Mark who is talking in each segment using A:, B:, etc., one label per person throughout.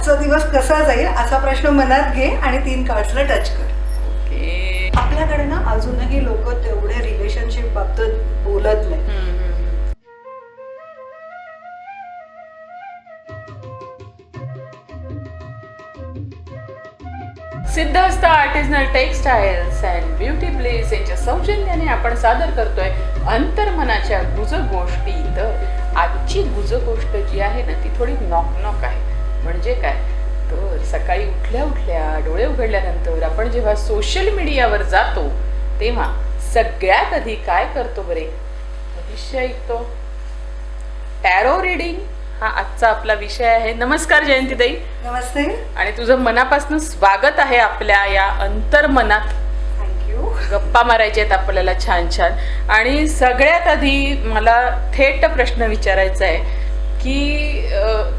A: आजचा दिवस कसा जाईल असा प्रश्न मनात घे आणि तीन कार्ड्सला टच कर.
B: ओके.
A: आपल्याकडे ना अजूनही लोक तेवढे रिलेशनशिप बाबतीत बोलत नाही.
B: Siddhahast artisanal textiles and beauty place यांच्या सौजन्याने आपण सादर करतोय अंतर्मनाच्या गुज गोष्टी तर आजची गुज गोष्ट जी आहे ना ती थोडी नॉक नॉक आहे. म्हणजे काय? तर सकाळी उठल्या उठल्या डोळे उघडल्यानंतर आपण जेव्हा सोशल मीडियावर जातो तेव्हा सगळ्यात आधी काय करतो बरे? भविष्य ऐकतो टॅरो रिडिंग हा आजचा आपला विषय आहे. नमस्कार जयंतीताई.
A: नमस्ते.
B: आणि तुझं मनापासून स्वागत आहे आपल्या या अंतर्मनात.
A: थँक्यू
B: गप्पा मारायचे आहेत आपल्याला छान छान. आणि सगळ्यात आधी मला थेट प्रश्न विचारायचा आहे की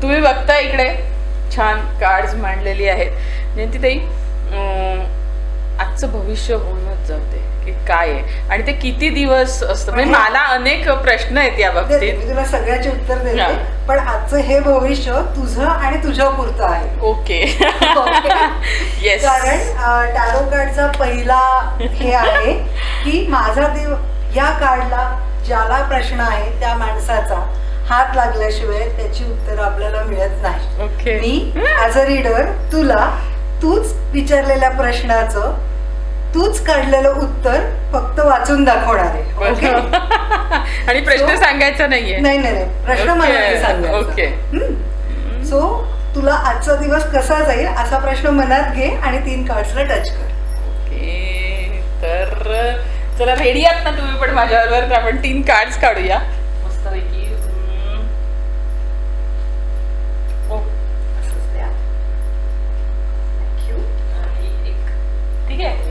B: तुम्ही बघता इकडे? छान कार्ड्स मांडलेली आहेत. जयंतीताई आजचं भविष्य होऊनच जाते की काय आहे? आणि ते किती दिवस असतं? म्हणजे मला अनेक प्रश्न आहेत या बाबतीत.
A: मी तुला सगळ्याचे उत्तर. देते पण आजचं हे भविष्य तुझं आणि तुझ्या पुरतं आहे.
B: ओके. येस
A: कारण टॅरो कार्डचा पहिला हे आहे की माझा देव या कार्डला ज्याला प्रश्न आहे त्या माणसाचा हात लागल्याशिवाय त्याची उत्तर आपल्याला मिळत नाही.
B: ओके
A: मी ऍज अ रीडर तुला तूच विचारलेल्या प्रश्नाचं तूच काढलेलं उत्तर फक्त वाचून दाखवणार आहे. ओके
B: आणि प्रश्न सांगायचा नाहीये.
A: नाही नाही प्रश्न मला नाही सांगायचा. हम्म. सो तुला आजचा दिवस कसा जाईल असा प्रश्न मनात घे आणि तीन कार्ड्सला टच कर.
B: ओके तर चला रेडी आहात ना तुम्ही पण माझ्याबरोबर? आपण तीन कार्ड्स काढूया मस्तपैकी हम्म. ओ,
A: असंच द्या. Thank you.
B: आणि एक ठीक आहे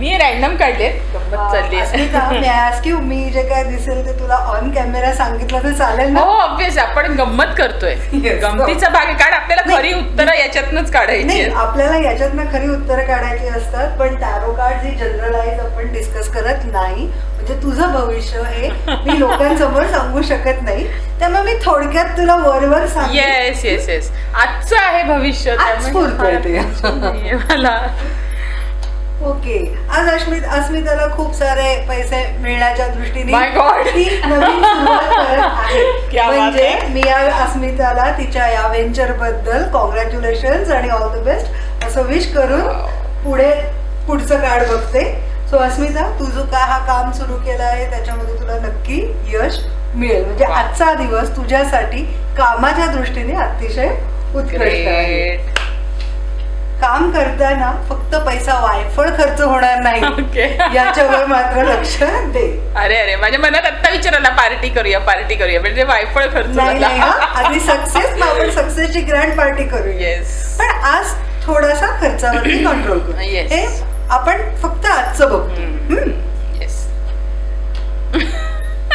B: मी रॅन्डम काढले. गंमत चालली.
A: मी जे काय दिसेल ते तुला ऑन कॅमेरा सांगितलं तर चालेल ना?
B: हो ऑब्विस आपण गंमत करतोय.
A: Yes.
B: गमतीचा भाग आहे. कारण आपल्याला. खरी उत्तरं याच्यातनच काढायची.
A: आपल्याला याच्यातनं खरी उत्तरं काढायची असतात पण टॅरो कार्ड ही जनरलाइज आपण डिस्कस करत नाही. म्हणजे तुझं भविष्य हे मी लोकांसमोर सांगू शकत नाही. त्यामुळे मी थोडक्यात तुला वरवर सांगते.
B: येस येस येस आजचं आहे भविष्य. मला.
A: ओके आज अस्मित अस्मिताला खूप सारे पैसे मिळण्याच्या दृष्टीने
B: My God.
A: ती नवीन सुरुवात करत आहे
B: क्या बात
A: म्हणजे
B: है.
A: मी आज अस्मिताला तिच्या या व्हेंचरबद्दल कॉंग्रॅच्युलेशन आणि ऑल द बेस्ट असं विश करून. पुढे पुढचं कार्ड बघते सो अस्मिता तू जो काय हा काम सुरू केला आहे त्याच्यामध्ये तुला नक्की यश मिळेल म्हणजे. आजचा दिवस तुझ्यासाठी कामाच्या दृष्टीने अतिशय उत्कृष्ट आहे काम करताना फक्त पैसा वायफळ खर्च होणार नाही.
B: ओके
A: याच्यावर मात्र लक्ष दे.
B: अरे अरे. माझ्या मनात आत्ता विचारायला पार्टी करूया पार्टी करूया. म्हणजे वायफळ खर्च
A: नाही नाही हा.
B: झाला
A: आधी सक्सेस आपण सक्सेसची ग्रँड पार्टी करूया.
B: येस
A: पण आज थोडासा खर्चावरती कंट्रोल करू
B: Yes.
A: हे आपण फक्त आजचं बघतो.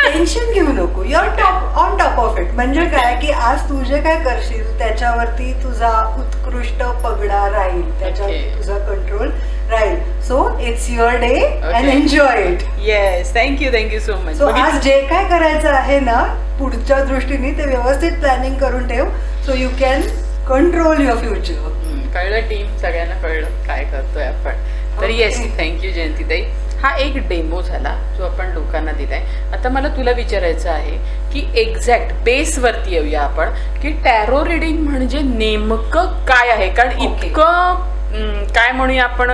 A: टेन्शन घेऊ नको. Your top on top of it म्हणजे काय की आज तू जे काय करशील त्याच्यावरती तुझा उत्कृष्ट पगडा राहील. त्याच्यावरती. तुझा कंट्रोल राहील. So it's your day and. Enjoy it
B: yes thank you thank you so much
A: so आज जे काय करायचं आहे ना पुढच्या दृष्टीने ते व्यवस्थित प्लॅनिंग करून ठेव. So you can control your future
B: कळलं टीम सगळ्यांना कळलं. काय करतोय आपण. तर. येस थँक्यू जयंतीताई. हा एक डेमो झाला जो आपण लोकांना दिलाय. आता मला तुला विचारायचं आहे की एक्झॅक्ट बेसवरती येऊया आपण की टॅरो रिडिंग म्हणजे नेमकं काय आहे? कारण. इतकं काय म्हणूया आपण?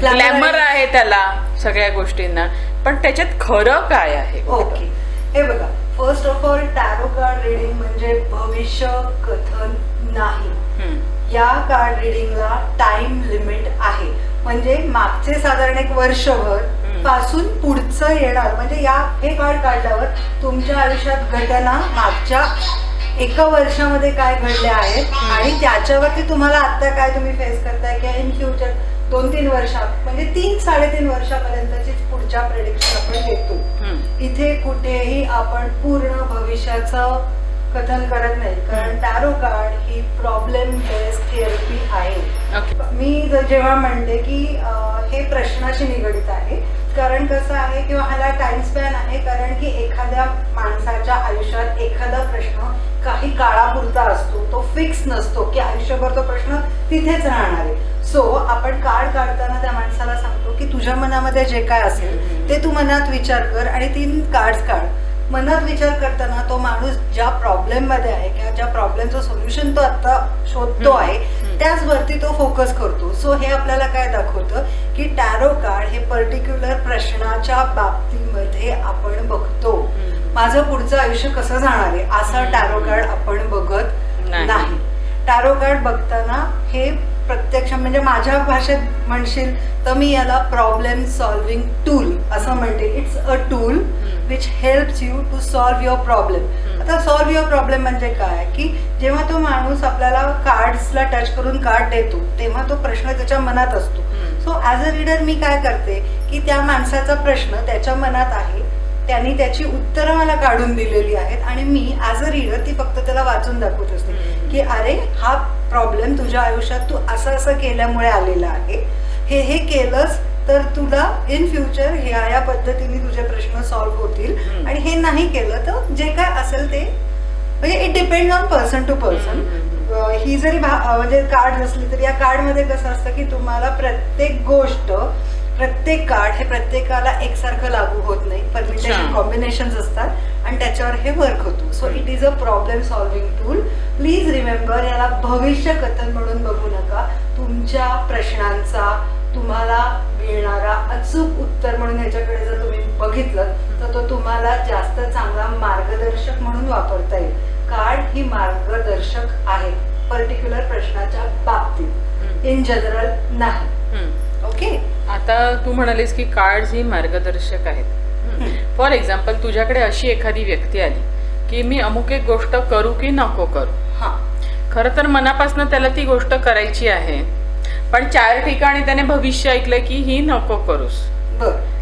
B: ग्लॅमर
A: आहे.
B: आहे त्याला सगळ्या गोष्टींना. पण त्याच्यात खरं काय आहे?
A: ओके हे बघा first of all tarot card reading म्हणजे भविष्य कथन नाही. या कार्ड रिडिंगला टाइम लिमिट आहे. म्हणजे मागचे साधारण एक वर्षभर. पासून पुढचं येणार. म्हणजे या हे कार्ड काढल्यावर तुमच्या आयुष्यात घटना मागच्या एका वर्षामध्ये काय घडल्या आहेत. आणि त्याच्यावरती तुम्हाला आता काय तुम्ही फेस करताय किंवा इन फ्युचर दोन तीन वर्षात म्हणजे तीन साडेतीन वर्षापर्यंतची पुढच्या प्रेडिक्शन आपण घेतो. इथे कुठेही आपण पूर्ण भविष्याचं कथन करत नाही. कारण टॅरो कार्ड ही प्रॉब्लेम बेस्ड थेरपी आहे. मी जेव्हा म्हणते की हे प्रश्नाशी निगडित आहे कारण कसं आहे किंवा ह्याला टाइम स्पॅन आहे कारण की एखाद्या माणसाच्या आयुष्यात एखादा प्रश्न काही काळापुरता असतो तो फिक्स नसतो की आयुष्यभर तो प्रश्न तिथेच राहणार आहे. सो आपण कार्ड काढताना त्या माणसाला सांगतो की तुझ्या मनामध्ये जे काय असेल ते तू मनात विचार कर आणि तीन कार्ड्स काढ. मनात विचार करताना तो माणूस ज्या प्रॉब्लेममध्ये आहे किंवा ज्या प्रॉब्लेमचं सोल्युशन तो आता शोधतो. आहे. त्याचवरती तो फोकस करतो सो हे आपल्याला काय दाखवतं की टॅरो कार्ड हे पर्टिक्युलर प्रश्नाच्या बाबतीमध्ये आपण बघतो. माझं पुढचं आयुष्य कसं जाणार आहे असा. टॅरो कार्ड आपण बघत
B: नाही.
A: नाही टॅरो कार्ड बघताना हे प्रत्यक्ष म्हणजे माझ्या भाषेत म्हणशील तर मी याला प्रॉब्लेम सॉल्विंग टूल असं म्हणते it's a tool. Which helps you to solve your problem. आता सॉल्व युअर प्रॉब्लेम म्हणजे काय की जेव्हा तो माणूस आपल्याला कार्ड्सला टच करून कार्ड देतो तेव्हा तो प्रश्न त्याच्या मनात असतो. सो ॲज अ रीडर मी काय करते की त्या माणसाचा प्रश्न त्याच्या मनात आहे त्यांनी त्याची उत्तरं मला काढून दिलेली आहेत आणि मी ॲज अ रीडर ती फक्त त्याला वाचून दाखवत असते. की अरे हा प्रॉब्लेम तुझ्या आयुष्यात तू असं असं केल्यामुळे आलेला आहे हे हे केलंस तर तुला इन फ्युचर ह्या या पद्धतीने तुझे प्रश्न सॉल्व्ह होतील. आणि हे नाही केलं तर जे काय असेल ते म्हणजे it depend on person to person. ही जरी म्हणजे कार्ड असली तर या कार्डमध्ये कसं असतं की तुम्हाला प्रत्येक गोष्ट प्रत्येक कार्ड हे प्रत्येकाला एकसारखं लागू होत नाही. परमिटेशन. कॉम्बिनेशन असतात आणि त्याच्यावर हे वर्क होतो. So it is a problem solving tool please remember याला भविष्य कथन म्हणून बघू नका. तुमच्या प्रश्नांचा तुम्हाला मिळणारा अचूक उत्तर म्हणून ह्याच्याकडे जर तुम्ही बघितलं तर तो तुम्हाला जास्त चांगला मार्गदर्शक म्हणून वापरता येईल. कार्ड ही मार्गदर्शक आहे पर्टिक्युलर प्रश्नाच्या बाबतीत. इन जनरल नाही. ओके
B: आता तू म्हणालीस की कार्ड्स ही मार्गदर्शक आहेत. फॉर एक्झाम्पल तुझ्याकडे अशी एखादी व्यक्ती आली की मी अमुक एक गोष्ट करू की नको करू.
A: हा.
B: खरं तर मनापासून त्याला ती गोष्ट करायची आहे पण चार ठिकाणी त्याने भविष्य ऐकलंय की ही नको करूस.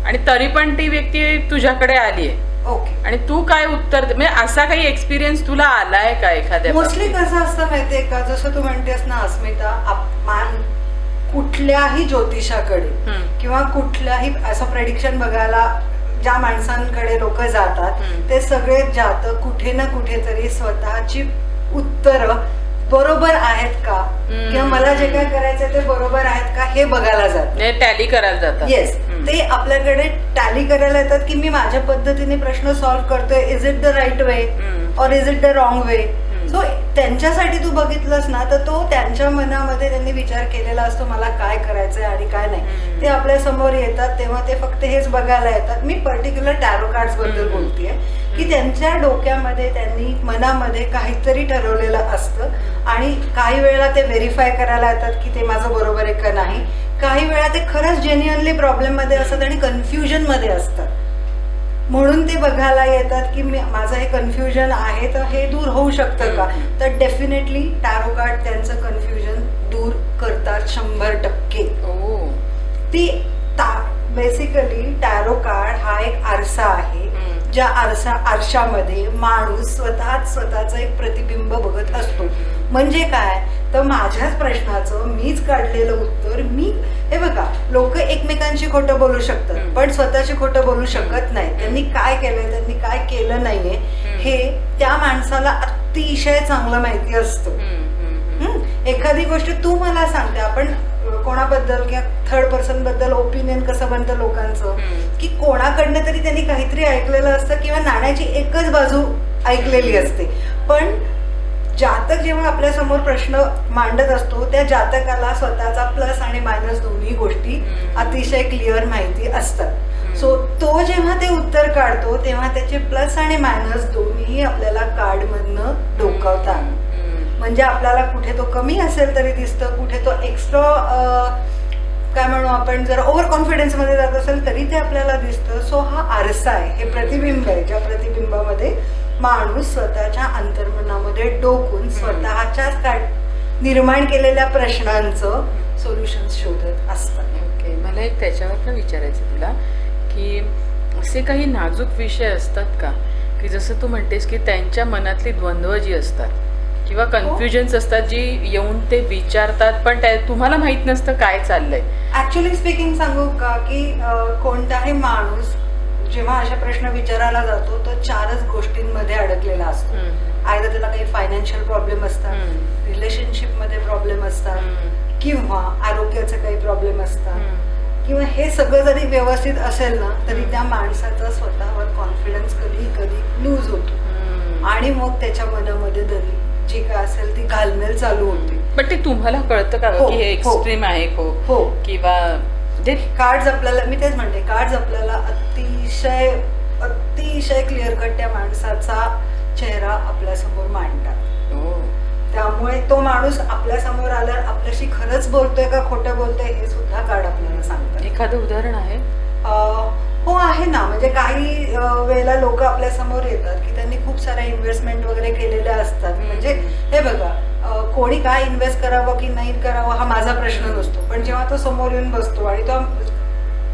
B: आणि तरी पण ती व्यक्ती तुझ्याकडे आली आहे
A: ओके.
B: आणि तू काय उत्तर दे- म्हणजे असा काही एक्सपिरियन्स तुला आलाय का एखाद्या
A: मोस्टली? कसं असतं माहितीये का? जसं तू म्हणतेस ना अस्मिता कुठल्याही ज्योतिषाकडे. किंवा कुठल्याही असं प्रेडिक्शन बघायला ज्या माणसांकडे लोक जातात. ते सगळे जातक कुठे ना कुठेतरी स्वतःची उत्तरं बरोबर आहेत का. किंवा मला जे काय करायचं ते बरोबर आहेत का हे बघायला
B: म्हणजे टॅली करायला जातात
A: येस. ते आपल्याकडे टॅली करायला येतात की मी माझ्या पद्धतीने प्रश्न सॉल्व्ह करतोय is it the right way. और is it the wrong way. So त्यांच्यासाठी तू बघितलंस ना तर तो त्यांच्या मनामध्ये त्यांनी विचार केलेला असतो मला काय करायचंय आणि काय नाही. ते आपल्यासमोर येतात तेव्हा ते फक्त हेच बघायला येतात. मी पर्टिक्युलर टॅरो
B: कार्ड्सबद्दल.
A: बोलतेय की त्यांच्या डोक्यामध्ये त्यांनी मनामध्ये काहीतरी ठरवलेलं असतं आणि काही वेळेला ते व्हेरीफाय करायला येतात की ते माझं बरोबर आहे का नाही. काही वेळा ते खरंच जेन्युअनली प्रॉब्लेममध्ये असतात आणि कन्फ्युजनमध्ये असतात. म्हणून ते बघायला येतात की मी माझं हे कन्फ्युजन आहे तर हे दूर होऊ शकतं का. तर डेफिनेटली टॅरो कार्ड त्यांचं कन्फ्युजन दूर करतात शंभर टक्के.
B: ओ.
A: ती बेसिकली टॅरो कार्ड हा एक आरसा आहे. ज्या आरसा आरशामध्ये माणूस स्वतःच स्वतःचं एक प्रतिबिंब बघत असतो. म्हणजे काय? तर माझ्याच प्रश्नाचं मीच काढलेलं उत्तर मी हे बघा लोक एकमेकांशी खोटं बोलू शकतात. पण स्वतःशी खोटं बोलू शकत नाही त्यांनी काय केलंय त्यांनी काय केलं नाहीये. हे त्या माणसाला अतिशय चांगलं माहिती असतं. एखादी गोष्ट तू मला सांगते आपण कोणाबद्दल किंवा थर्ड पर्सनबद्दल ओपिनियन कसं बनतं लोकांचं. की कोणाकडनं तरी त्यांनी काहीतरी ऐकलेलं असतं किंवा नाण्याची एकच बाजू ऐकलेली असते पण जातक जेव्हा आपल्यासमोर प्रश्न मांडत असतो त्या जातकाला स्वतःचा प्लस आणि मायनस दोन्ही गोष्टी. अतिशय क्लिअर माहिती असतात. सो तो जेव्हा ते उत्तर काढतो तेव्हा त्याचे प्लस आणि मायनस दोन्ही आपल्याला कार्डमधनं डोकावतात. म्हणजे आपल्याला कुठे तो कमी असेल तरी दिसतं कुठे तो एक्स्ट्रा काय म्हणू आपण जर ओव्हर कॉन्फिडन्समध्ये जात असेल तरी ते आपल्याला दिसतं सो हा आरसा आहे हे प्रतिबिंब आहे ज्या प्रतिबिंबामध्ये माणूस स्वतःच्या अंतर्मनामध्ये डोकून स्वतःच्याच निर्माण केलेल्या प्रश्नांचं सोल्युशन शोधत असतात.
B: ओके मला एक त्याच्यावर विचारायचं तुला की असे काही नाजूक विषय असतात का? की जसं तू म्हणतेस की त्यांच्या मनातली द्वंद्व जी असतात किंवा कन्फ्युजन्स असतात जी येऊन ते विचारतात पण त्या तुम्हाला माहीत नसतं काय चाललंय.
A: ऍक्च्युली स्पीकिंग सांगू का की कोणताही माणूस जेव्हा अशा प्रश्न विचारायला जातो तर चारच गोष्टींमध्ये अडकलेला असतो. आयदा त्याला काही फायनान्शियल प्रॉब्लेम असतात. रिलेशनशिपमध्ये प्रॉब्लेम असतात. किंवा आरोग्याचे काही प्रॉब्लेम असतात. किंवा हे सगळं जरी व्यवस्थित असेल ना तरी. त्या माणसाचा स्वतःवर कॉन्फिडन्स कधी कधी लूज होतो. आणि मग त्याच्या मनामध्ये दरी जी काय असेल ती घालमेल चालू होते
B: पण ते तुम्हाला कळतं का
A: हो,
B: की हे
A: हो.
B: एक्स्ट्रीम आहे हो
A: हो
B: किंवा जे
A: कार्ड्स आपल्याला मी तेच म्हणते कार्ड्स आपल्याला अतिशय अतिशय क्लिअर कट त्या माणसाचा चेहरा आपल्यासमोर मांडतात
B: हो.
A: त्यामुळे तो माणूस आपल्यासमोर आल्यावर आपल्याशी खरंच बोलतोय का खोटं बोलतोय हे सुद्धा कार्ड आपल्याला सांगतात
B: एखादं उदाहरण आहे?
A: हो आहे ना. म्हणजे काही वेळेला लोक आपल्यासमोर येतात की त्यांनी खूप साऱ्या इन्व्हेस्टमेंट वगैरे केलेल्या असतात. म्हणजे हे बघा कोणी काय इन्व्हेस्ट करावं की नाही करावं हा माझा प्रश्न नसतो. पण जेव्हा तो समोर येऊन बसतो आणि तो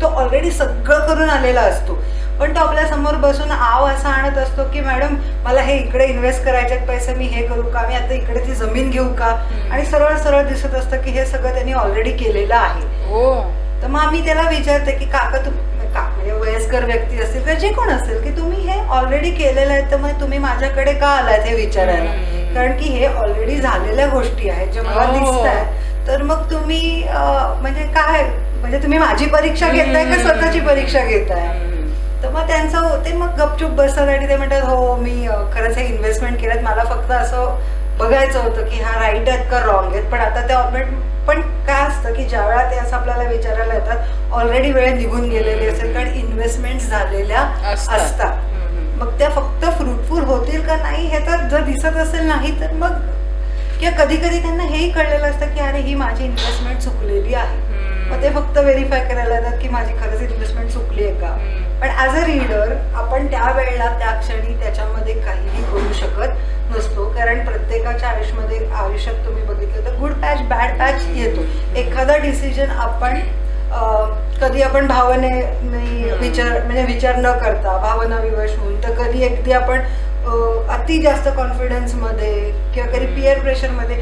A: तो ऑलरेडी सगळं करून आलेला असतो. पण तो आपल्यासमोर बसून आव असा आणत असतो की मॅडम मला हे इकडे इन्व्हेस्ट करायचे पैसे मी हे करू का? मी आता इकडे ती जमीन घेऊ का. आणि सरळ सरळ दिसत असतं की हे सगळं त्यांनी ऑलरेडी केलेलं आहे.
B: हो.
A: तर मग आम्ही त्याला विचारते की काका तुम का म्हणजे वयस्कर व्यक्ती असतील किंवा जे कोण असेल की तुम्ही हे ऑलरेडी केलेलं आहे तर मग तुम्ही माझ्याकडे का आलात हे विचारायला. कारण की हे ऑलरेडी झालेल्या गोष्टी आहेत जे मला
B: हो.
A: दिसत आहेत तर मग तुम्ही म्हणजे काय? म्हणजे तुम्ही माझी परीक्षा घेताय का स्वतःची परीक्षा घेताय. तर मग त्यांचं होते मग गपचूप बसतात आणि ते म्हणतात हो मी खरंच हे इन्व्हेस्टमेंट केलं मला फक्त असं बघायचं होतं की हा राईट आहेत का रॉंग आहेत. पण आता ते ऑलरेडी पण काय असतं की ज्या वेळा ते असं आपल्याला विचारायला येतात ऑलरेडी वेळ निघून गेलेली असेल कारण इन्व्हेस्टमेंट झालेल्या
B: असतात.
A: मग त्या फक्त फ्रुटफुल होतील का नाही हे तर जर दिसत असेल नाही तर मग किंवा कधी कधी त्यांना हेही कळलेलं असतं की अरे ही माझी इन्व्हेस्टमेंट चुकलेली आहे. मग ते फक्त व्हेरीफाय करायला येतात की माझी खरंच इन्व्हेस्टमेंट चुकली आहे का. पण ॲज अ रीडर आपण त्या वेळेला त्या क्षणी त्याच्यामध्ये काहीही करू शकत नसतो. कारण प्रत्येकाच्या आयुष्यामध्ये आयुष्यात तुम्ही बघितलं तर गुड पॅच बॅड पॅच येतो. एखादा डिसिजन आपण कधी आपण भावनेने विचार म्हणजे विचार न करता भावना विवश होऊन तर कधी अगदी आपण अति जास्त कॉन्फिडन्समध्ये किंवा कधी पिअर प्रेशरमध्ये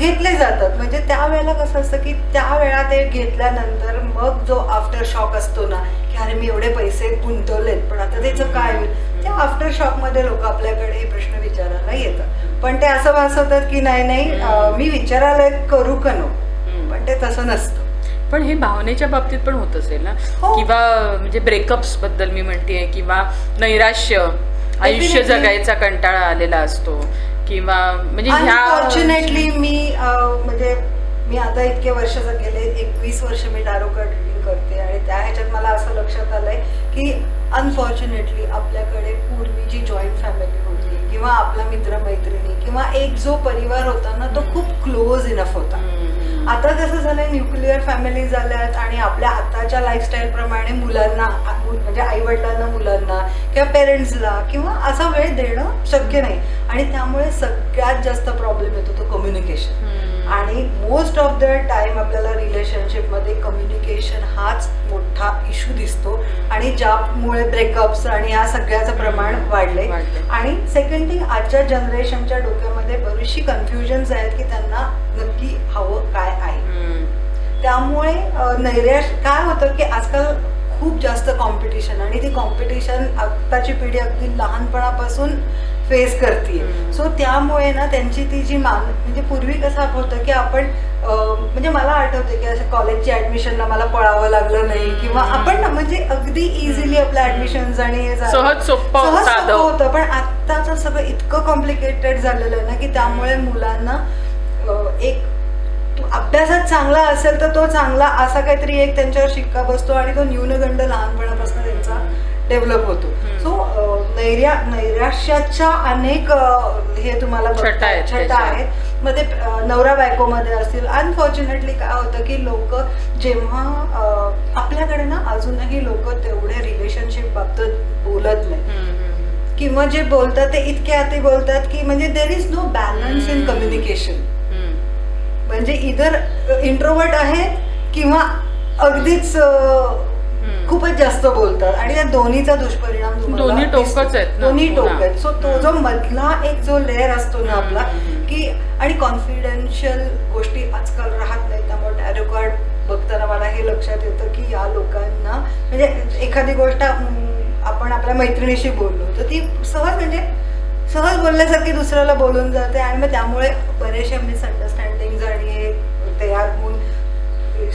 A: घेतले जातात. म्हणजे त्यावेळेला कसं असतं की त्यावेळा ते घेतल्यानंतर मग जो आफ्टर शॉक असतो ना की अरे मी एवढे पैसे गुंतवलेत पण आता त्याचं काय होईल? त्या आफ्टर शॉकमध्ये लोक आपल्याकडे हे प्रश्न विचारायला येतात. पण ते असं भासवतात की नाही नाही मी विचारायला करू का
B: हम्म.
A: पण ते तसं नसतं.
B: पण हे भावनेच्या बाबतीत पण होत असेल ना?
A: हो.
B: किंवा म्हणजे ब्रेकअप्सबद्दल मी म्हणतेय किंवा नैराश्य आयुष्य. जगायचा कंटाळा आलेला असतो. किंवा म्हणजे ह्या
A: अनफॉर्च्युनेटली मी अं, म्हणजे मी आता इतके वर्ष गेले एकवीस वर्ष मी टारो कार्ड रिडिंग करते आणि त्या ह्याच्यात मला असं लक्षात आलंय की अनफॉर्च्युनेटली आपल्याकडे पूर्वी जी जॉईंट फॅमिली होती किंवा आपला मित्रमैत्रिणी किंवा एक जो परिवार होता ना तो खूप क्लोज इनफ होता
B: हम्म.
A: आता कसं झालंय न्यूक्लिअर फॅमिली झाल्यात आणि आपल्या आताच्या लाईफस्टाईल प्रमाणे मुलांना आ- मु- म्हणजे आई वडिलांना मुलांना किंवा पेरेंट्सला किंवा असा वेळ देणं शक्य नाही आणि त्यामुळे सगळ्यात जास्त प्रॉब्लेम येतो तो कम्युनिकेशन. आणि मोस्ट ऑफ द टाइम आपल्याला रिलेशनशिपमध्ये कम्युनिकेशन हाच मोठा इश्यू दिसतो आणि ज्यामुळे ब्रेकअप्स आणि या सगळ्याचं प्रमाण वाढले. आणि सेकंड थिंग आजच्या जनरेशनच्या डोक्यामध्ये बरीचशी कन्फ्युजन्स आहेत की त्यांना नक्की हवं काय आहे. त्यामुळे नैराश काय होतं की आजकाल खूप जास्त कॉम्पिटिशन आणि ती कॉम्पिटिशन आत्ताची पिढी अगदी लहानपणापासून फेस करते. सो त्यामुळे ना त्यांची ती जी मान म्हणजे पूर्वी कसं होतं की आपण म्हणजे मला आठवते की असं कॉलेजच्या ऍडमिशनला मला पळावं लागलं नाही. किंवा आपण ना म्हणजे अगदी इझिली आपलं ऍडमिशन आणि.
B: सहज सोपं,
A: होतं पण आत्ताचं सगळं इतकं कॉम्प्लिकेटेड झालेलं आहे ना की त्यामुळे मुलांना एक अभ्यासात चांगला असेल तर तो चांगला असा काहीतरी एक त्यांच्यावर शिक्का बसतो आणि तो न्यूनगंड लहानपणापासून त्यांचा डेव्हलप होतो. सो नैर्या नैराश्याच्या अनेक हे तुम्हाला
B: छटा आहेत
A: छटा. आहेत नवरा बायकोमध्ये असतील अनफॉर्च्युनेटली काय होतं की लोक जेव्हा आपल्याकडे ना अजूनही लोक तेवढे रिलेशनशिप बाबतीत बोलत नाही. किंवा जे बोलतात ते इतके आती बोलतात की म्हणजे there is no balance in. Communication. म्हणजे इधर इंट्रोवर्ट आहेत किंवा अगदीच. खूपच जास्त बोलतात आणि त्या दोन्हीचा दुष्परिणाम तुम्हाला
B: दोन्ही. टोकच आहेत
A: दोन्ही टोक. आहेत सो तो जो मधला एक जो लेअर असतो ना आपला. की आणि कॉन्फिडेन्शियल गोष्टी आजकाल राहत नाही त्यामुळे टॅरो कार्ड बघताना मला हे लक्षात येतं की या लोकांना म्हणजे एखादी गोष्ट आपण आपल्या मैत्रिणीशी बोललो तर ती सहज म्हणजे सहज बोलल्यासारखी दुसऱ्याला बोलून जाते आणि मग त्यामुळे बरेचसे मिसअंडरस्टँडिंग आणि तयार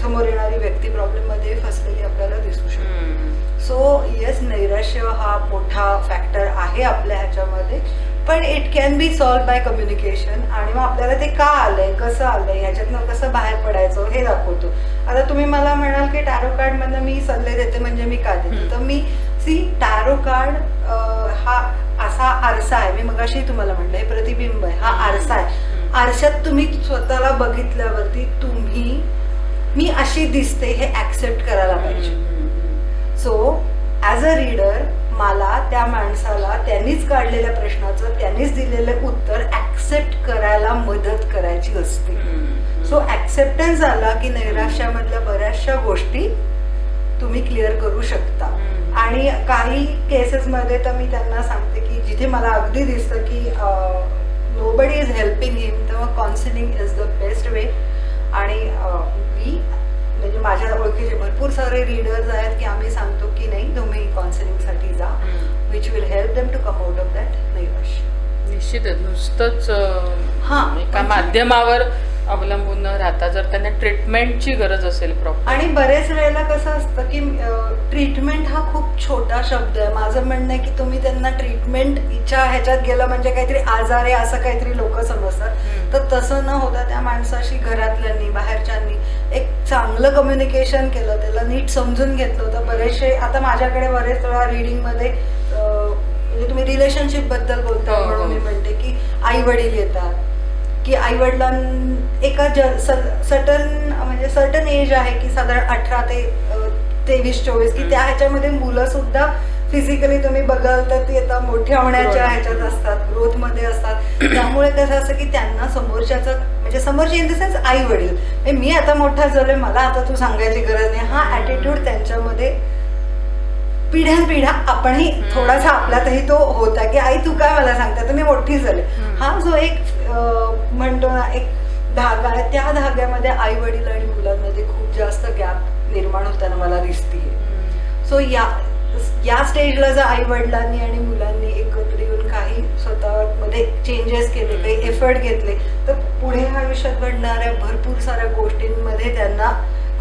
A: समोर येणारी व्यक्ती प्रॉब्लेममध्ये फसलेली आपल्याला दिसू शकते. सो येस नैराश्य हा मोठा फॅक्टर आहे आपल्या ह्याच्यामध्ये पण it can be solve by communication आणि मग आपल्याला ते का आलंय कसं आलंय ह्याच्यातनं कसं बाहेर पडायचं हे दाखवतो. आता तुम्ही मला म्हणाल की टॅरो कार्डमधनं मी सल्ले देते म्हणजे मी का देते. तर मी सी टॅरो कार्ड हा असा आरसा आहे. मी मगाशी तुम्हाला म्हटलं हे प्रतिबिंब आहे. हा आरसा आहे. आरशात तुम्ही स्वतःला बघितल्यावरती तुम्ही मी अशी दिसते हे ऍक्सेप्ट करायला पाहिजे. सो ॲज अ रीडर मला त्या माणसाला त्यांनीच काढलेल्या प्रश्नाचं त्यांनीच दिलेलं उत्तर ऍक्सेप्ट करायला मदत करायची असते. सो ऍक्सेप्टन्स आला की नैराश्यामधल्या बऱ्याचशा गोष्टी तुम्ही क्लिअर करू शकता. आणि काही केसेसमध्ये तर मी त्यांना सांगते की जिथे मला अगदी दिसतं की nobody is helping him तेव्हा counselling is the best way आणि मी म्हणजे माझ्या ओळखीचे भरपूर सारे रीडर्स आहेत की आम्ही सांगतो की नाही तुम्ही काउन्सिलिंगसाठी जा. Which will help them to come out of that नैराश्य
B: निश्चितच नुसतंच
A: हा,
B: एका
A: म्हणजे-
B: माध्यमावर अवलंबून न राहता जर त्यांना ट्रीटमेंटची गरज असेल प्रॉपर
A: आणि बरेच वेळेला कसं असतं की ट्रीटमेंट हा खूप छोटा शब्द आहे माझं म्हणणं आहे की तुम्ही त्यांना ट्रीटमेंटच्या ह्याच्यात गेलं म्हणजे काहीतरी आजार आहे असं काहीतरी लोक समजतात. तर तसं न होता त्या माणसाशी घरातल्यांनी बाहेरच्यांनी एक चांगलं कम्युनिकेशन केलं त्याला नीट समजून घेतलं तर बरेचसे आता माझ्याकडे बरेच वेळा रिडिंगमध्ये म्हणजे तुम्ही रिलेशनशिपबद्दल बोलता
B: हो,
A: म्हणून
B: हो.
A: मी म्हणते की आई वडील येतात की आई वडिलां एका ज सटन म्हणजे सर्टन एज आहे की साधारण अठरा ते तेवीस चोवीस की. त्या ह्याच्यामध्ये मुलं सुद्धा फिजिकली तुम्ही बघाल तर ती आता मोठ्या होण्याच्या. ह्याच्यात असतात ग्रोथमध्ये असतात त्यामुळे कसं असं की त्यांना समोरच्याचं म्हणजे समोरचे इन द सेन्स आई वडील मी आता मोठा झालोय मला आता तू सांगायची गरज नाही हा
B: हम्म.
A: ऍटिट्यूड त्यांच्यामध्ये पिढ्यानपिढ्या आपणही
B: हम्म.
A: थोडासा आपल्यातही तो होता की आई तू काय मला सांगता मी मोठी झाले. हा जो एक म्हणतो ना एक धागा आहे त्या धाग्यामध्ये आई वडील आणि मुलांमध्ये खूप जास्त गॅप निर्माण होताना मला दिसतीये. सो या या स्टेजला जर आई वडिलांनी आणि मुलांनी एकत्र येऊन काही स्वतःमध्ये चेंजेस केले काही. एफर्ट घेतले तर पुढे आयुष्यात घडणाऱ्या भरपूर साऱ्या गोष्टींमध्ये त्यांना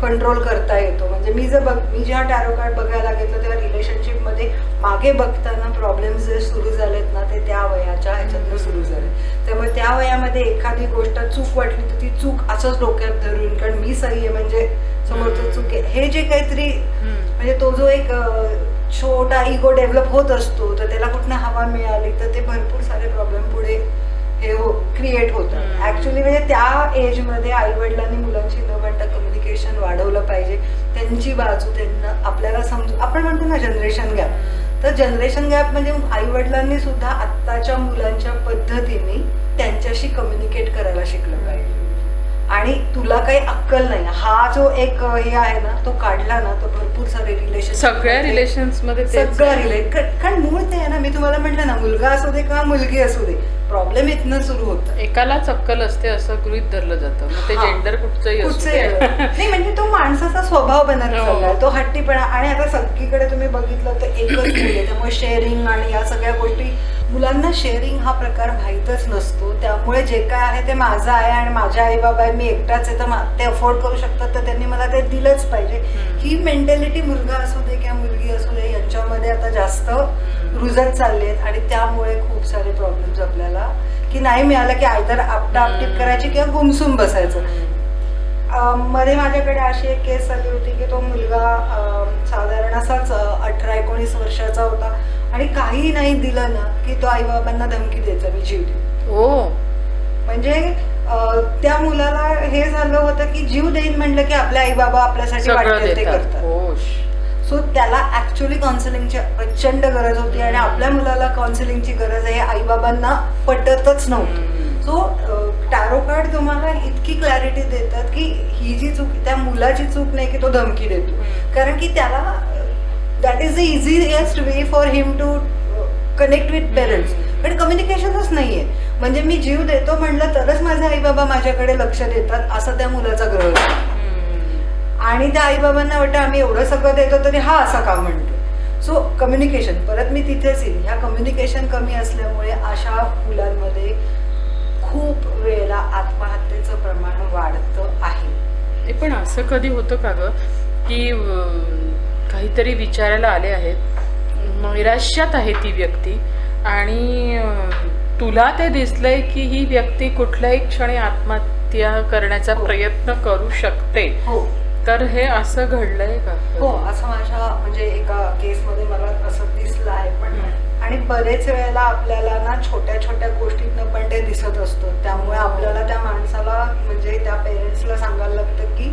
A: कंट्रोल करता येतो. म्हणजे मी जर बघ मी जेव्हा टॅरो कार्ड बघायला घेतलं तेव्हा रिलेशनशिपमध्ये मागे बघताना प्रॉब्लेम्स जे सुरू झालेत ना ते त्या वयाच्या ह्याच्यातनं सुरू झाले त्यामुळे त्या वयामध्ये एखादी गोष्ट चूक वाटली तर ती चूक असंच डोक्यात धरून कारण मी सही आहे म्हणजे समोरचं चूक आहे. हे जे काहीतरी. म्हणजे तो जो एक छोटा इगो डेव्हलप होत असतो तर त्याला कुठनं हवा मिळाली तर ते भरपूर सारे प्रॉब्लेम पुढे हे हो क्रिएट
B: हम्म.
A: ऍक्च्युली म्हणजे त्या एजमध्ये आई वडिलांनी मुलांची न म्हणता कम्युनिकेशन वाढवलं पाहिजे. त्यांची बाजू त्यांना आपल्याला समजू आपण म्हणतो ना जनरेशन गॅप तर जनरेशन गॅप म्हणजे आई वडिलांनी सुद्धा आत्ताच्या मुलांच्या पद्धतीने त्यांच्याशी कम्युनिकेट करायला शिकलं पाहिजे. आणि तुला काही अक्कल नाही हा जो एक हे आहे ना तो काढला ना तर भरपूर सारे रिलेशन
B: सगळ्या रिलेशन्समध्ये
A: सगळं. रिलेट कारण मूळ ते आहे ना मी तुम्हाला म्हटलं ना मुलगा असू दे किंवा मुलगी असू दे प्रॉब्लेम इथनं सुरू होतं
B: एकालाच अक्कल असते असं गृहित धरलं जातं मग ते. जेंडर कुठचंही.
A: नाही म्हणजे तो माणसाचा स्वभाव बनत
B: हो.
A: चाललाय तो हट्टीपणा आणि आता सगळीकडे तुम्ही बघितलं तर एकच मुल आहे त्यामुळे शेअरिंग आणि या सगळ्या गोष्टी मुलांना शेअरिंग हा प्रकार माहीतच नसतो त्यामुळे जे काय आहे ते माझं आहे आणि माझ्या आई बाबा आहे मी एकटाच आहे तर ते अफोर्ड करू शकतात तर त्यांनी मला ते दिलंच पाहिजे. ही मेंटॅलिटी मुलगा असू दे किंवा मुलगी असू दे यांच्यामध्ये आता जास्त. रुजत चालली आहेत आणि त्यामुळे खूप सारे प्रॉब्लेम्स आपल्याला की नाही मिळालं की आयतर आपटा आपटीप. करायची किंवा गुमसून बसायचं मध्ये माझ्याकडे अशी एक केस आली होती की तो मुलगा साधारण असाच अठरा एकोणीस वर्षाचा होता आणि काही नाही दिलं ना की तो आईबाबांना धमकी द्यायचा मी जीव देईन.
B: हो
A: म्हणजे त्या मुलाला हे झालं होतं की जीव देईन म्हणलं की आपले आई बाबा आपल्यासाठी वाटतील ते करतात. सो त्याला ऍक्च्युली काउन्सिलिंगची प्रचंड गरज होती आणि आपल्या मुलाला काउन्सिलिंगची गरज आहे आई बाबांना पटतच नव्हतं. सो टॅरो कार्ड तुम्हाला इतकी क्लॅरिटी देतात की ही जी चूक त्या मुलाची चूक नाही की तो धमकी देतो. कारण की त्याला that is the easiest way for him to connect with parents. पण कम्युनिकेशनच नाहीये. म्हणजे मी जीव देतो म्हणलं तरच माझे आई बाबा माझ्याकडे लक्ष देतात असं त्या मुलाचा ग्रह आहे. आणि त्या आई बाबांना वाटतं आम्ही एवढं सगळं देतो तरी हा असा का म्हणतो. सो कम्युनिकेशन परत मी तिथेच येईल. ह्या कम्युनिकेशन कमी असल्यामुळे अशा मुलांमध्ये खूप वेळेला आत्महत्येचं प्रमाण वाढतं आहे.
B: पण असं कधी होतं का ग? की काहीतरी विचारायला आले आहेत. नैराश्यात आहे ती व्यक्ती. आणि तुला ते दिसलंय की ही व्यक्ती कुठल्याही क्षणी आत्महत्या करण्याचा
A: हो.
B: प्रयत्न करू शकते.
A: हो.
B: तर हे असं घडलंय का?
A: हो असं माझ्या म्हणजे एका केसमध्ये मला असं दिसलं आहे पण आणि बरेच वेळेला आपल्याला ना छोट्या छोट्या गोष्टीतनं पण ते दिसत असतं. त्यामुळे आपल्याला त्या माणसाला म्हणजे त्या पेरेंट्सला सांगायला लागतं की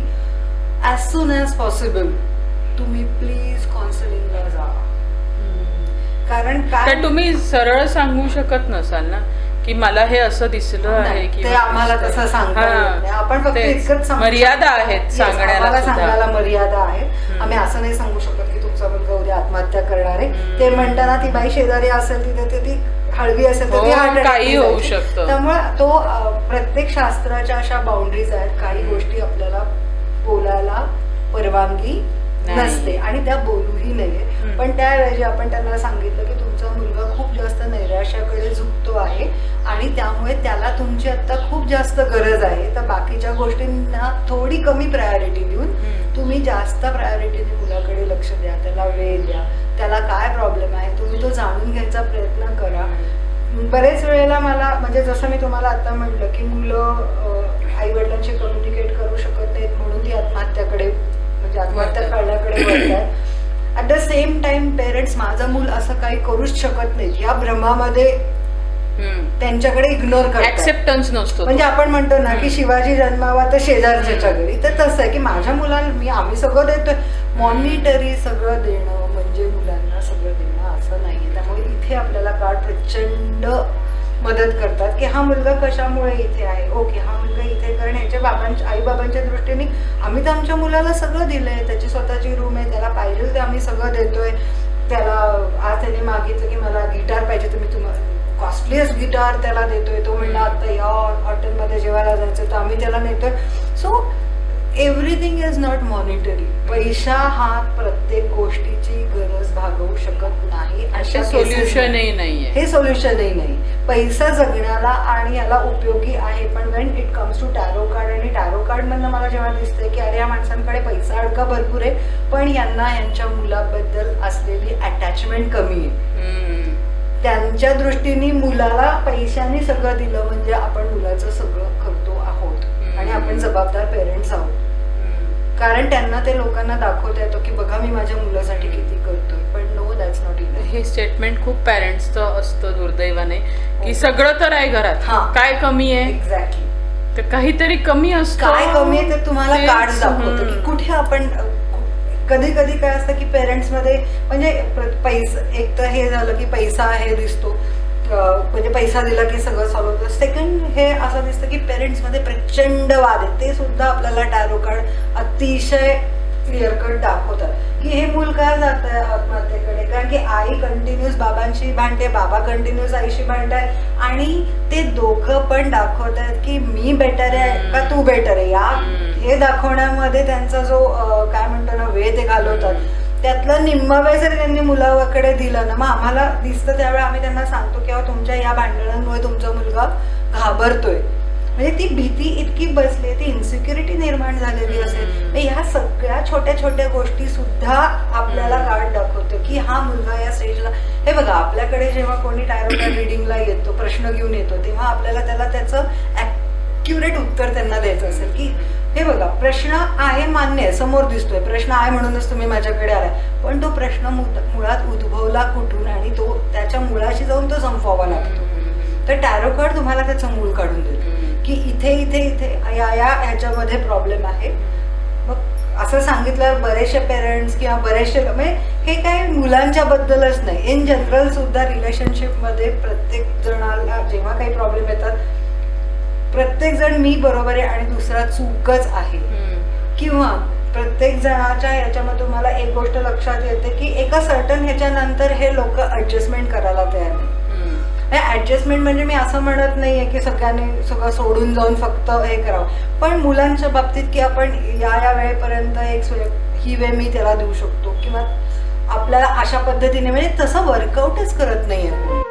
A: ॲज सुन ॲज पॉसिबल तुम्ही प्लीज काउन्सिलिंगला जा. कारण काय
B: तुम्ही सरळ सांगू शकत नसाल ना की मला हे असं दिसलं आहे की
A: ते आम्हाला तसं सांगता नाही. आपण फक्त इतकंच सांगू
B: मर्यादा. आहेत सांगण्याला.
A: सांगायला मर्यादा आहे
B: हम्म.
A: आम्ही असं नाही सांगू शकत की तुमचा मुलगा उद्या आत्महत्या करणार आहे. ते म्हणताना ती बाई शेजारी असेल तिथे ते ती हळवी असेल तर ती
B: हो, काही होऊ. शकतं.
A: त्यामुळे तो प्रत्येक शास्त्राच्या अशा बाउंड्रीज आहेत काही. गोष्टी आपल्याला बोलायला परवानगी. नसते. आणि त्या बोलूही नये. पण त्याऐवजी आपण त्यांना सांगितलं की तुमचा मुलगा खूप जास्त नैराश्याकडे झुकतो आहे आणि त्यामुळे त्याला तुमची आता खूप जास्त गरज आहे. तर बाकीच्या गोष्टींना थोडी कमी प्रायोरिटी देऊन. तुम्ही जास्त प्रायोरिटीने मुलाकडे लक्ष द्या त्याला वेळ द्या. त्याला काय प्रॉब्लेम आहे तुम्ही तो जाणून घ्यायचा प्रयत्न करा. बरेच वेळेला मला म्हणजे जसं मी तुम्हाला आता म्हटलं की मुलं आई वडिलांशी कम्युनिकेट करू शकत नाहीत म्हणून ती आत्महत्याकडे म्हणजे आत्महत्या
B: वळतात.
A: करण्याकडे वळतात at the same time parents माझं मूल असं काही करूच शकत नाहीत. या भ्रमामध्ये. त्यांच्याकडे इग्नोर
B: ऍक्सेप्टन्स नसतो
A: म्हणजे आपण म्हणतो ना की. शिवाजी जन्मावा तर शेजारच्याच्या घरी. तर तसं आहे की माझ्या मुलाला मी आम्ही सगळं देतोय. मॉनिटरी सगळं देणं म्हणजे मुलांना सगळं देणं असं नाहीये. त्यामुळे इथे आपल्याला कार्ड प्रचंड मदत करतात की हा मुलगा कशामुळे इथे आहे? ओके हा मुलगा इथे कारण ह्याच्या बाबांच्या आई बाबांच्या दृष्टीने आम्ही तर आमच्या मुलाला सगळं दिलंय. त्याची स्वतःची रूम आहे त्याला पाहिजे ते आम्ही सगळं देतोय. त्याला आज त्याने मागितलं की मला गिटार पाहिजे तर मी तुम्हाला कॉस्टलीस्ट गिटार त्याला देतोय. तो म्हणला आता या हॉटेलमध्ये जेवायला जायचं तर आम्ही त्याला नेतोय. So everything is not monetary पैसा हा प्रत्येक गोष्टीची गरज भागवू शकत नाही. अशा
B: सोल्युशनही नाहीये.
A: हे सोल्युशनही नाही. पैसा जगण्याला आणि याला उपयोगी आहे पण when it comes to tarot card आणि टॅरो कार्ड मधनं मला जेव्हा दिसतंय की अरे या माणसांकडे पैसा अडका भरपूर आहे पण यांना यांच्या मुलाबद्दल असलेली अटॅचमेंट कमी आहे. त्यांच्या दृष्टीने मुलाला पैशाने सगळं दिलं म्हणजे आपण मुलाचं सगळं करतो आहोत. आणि आपण जबाबदार पेरेंट्स आहोत. कारण त्यांना ते लोकांना दाखवता येतो की बघा मी माझ्या मुलासाठी किती करतोय. पण नो दॅट्स नॉट इनफ
B: हे स्टेटमेंट खूप पॅरेंट्सचं असतं दुर्दैवाने की
A: हो.
B: सगळं तर आहे घरात.
A: हा.
B: काय कमी आहे?
A: एक्झॅक्टली
B: तर काहीतरी कमी असतं.
A: काय कमी आहे ते तुम्हाला
B: तेच,
A: कार्ड दाखवतो
B: हम्म.
A: की कुठे आपण कधी कधी काय असतं की पेरेंट्समध्ये म्हणजे पैसा एक तर हे झालं की पैसा हे दिसतो. म्हणजे पैसा दिला की सगळं सॉल्व्ह होतं. सेकंड हे असं दिसतं की पेरेंट्समध्ये प्रचंड वाद आहेत ते सुद्धा आपल्याला टॅरो कार्ड अतिशय क्लिअर कट दाखवतात. की हे मूल काय जात आहे आत्महत्येकडे? कारण की आई कंटिन्युअस बाबांशी भांडते बाबा कंटिन्युअस आईशी भांडताय आणि ते दोघं पण दाखवत आहेत की मी बेटर आहे का तू बेटर आहे. या. हे दाखवण्यामध्ये त्यांचा जो काय म्हणतो ना वेळ ते घालवतात. त्यातलं निम्मा वेळ जर त्यांनी मुलाकडे दिलं ना मग आम्हाला दिसतं त्यावेळी आम्ही त्यांना सांगतो की अहो, तुमच्या या भांडणांमुळे तुमचा मुलगा घाबरतोय म्हणजे ती भीती इतकी बसली ती इन्सिक्युरिटी निर्माण झालेली असेल. तर ह्या सगळ्या छोट्या छोट्या गोष्टी सुद्धा आपल्याला. कार्ड दाखवतो की हा मुलगा या स्टेजला हे बघा आपल्याकडे जेव्हा कोणी टायरो कार्ड रिडिंगला येतो प्रश्न घेऊन येतो तेव्हा आपल्याला त्याला त्याचं ॲक्युरेट उत्तर त्यांना द्यायचं असेल की हे बघा प्रश्न आहे मान्य आहे समोर दिसतोय. प्रश्न आहे म्हणूनच तुम्ही माझ्याकडे आलाय. पण तो प्रश्न मुळात उद्भवला कुठून आणि तो त्याच्या मुळाशी जाऊन तो संपवावा लागतो. तर टॅरो कार्ड तुम्हाला त्याचं मूळ काढून देतो की इथे इथे इथे या या ह्याच्यामध्ये प्रॉब्लेम आहे. मग असं सांगितल्यावर बरेचसे पेरेंट्स किंवा बरेचसे म्हणजे हे काय मुलांच्या बद्दलच नाही. इन जनरल सुद्धा रिलेशनशिपमध्ये प्रत्येक जणाला जेव्हा काही प्रॉब्लेम येतात प्रत्येक जण मी बरोबर आहे आणि दुसरा चूकच आहे. किंवा प्रत्येक जणाच्या याच्यामध्ये तुम्हाला एक गोष्ट लक्षात येते की एका सर्टन ह्याच्यानंतर हे लोक ऍडजस्टमेंट करायला तयार नाही ऍडजस्टमेंट म्हणजे मी असं म्हणत नाहीये की सगळ्यांनी सगळं सोडून जाऊन फक्त हे करावं. पण मुलांच्या बाबतीत की आपण या या वेळेपर्यंत एक ही वेळ मी त्याला देऊ शकतो किंवा आपल्याला अशा पद्धतीने म्हणजे तसं वर्कआउटच करत नाहीये. कोणी.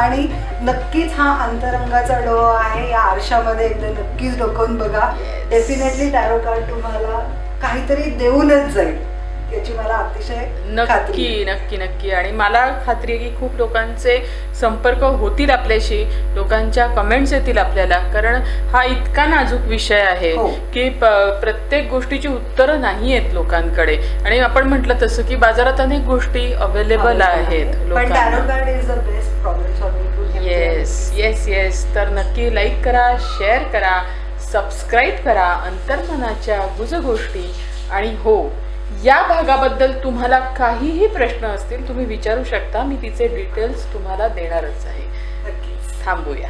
A: आणि नक्कीच हा अंतरंगाचा डोळा आहे. या आरशामध्ये एकदा नक्कीच डोकवून बघा. डेफिनेटली टॅरो कार्ड तुम्हाला काहीतरी देऊनच जाईल. याची मला अतिशय
B: नक्की. नक्की नक्की. आणि मला खात्री आहे की खूप लोकांचे संपर्क होतील आपल्याशी. लोकांच्या कमेंट्स येतील आपल्याला. कारण हा इतका नाजूक विषय आहे
A: हो.
B: की प्रत्येक गोष्टीची उत्तरं नाही आहेत लोकांकडे. आणि आपण म्हटलं तसं की बाजारात अनेक गोष्टी अवेलेबल आहेत
A: पण
B: लोकांना
A: tarot card is the best problem solving
B: yes yes yes तर नक्की लाईक करा शेअर करा सबस्क्राईब करा अंतर्मनाच्या गुजगोष्टी. आणि हो या भागाबद्दल तुम्हाला काहीही प्रश्न असतील तुम्ही विचारू शकता. मी तिचे डिटेल्स तुम्हाला देणारच आहे.
A: नक्कीच.
B: थांबूया.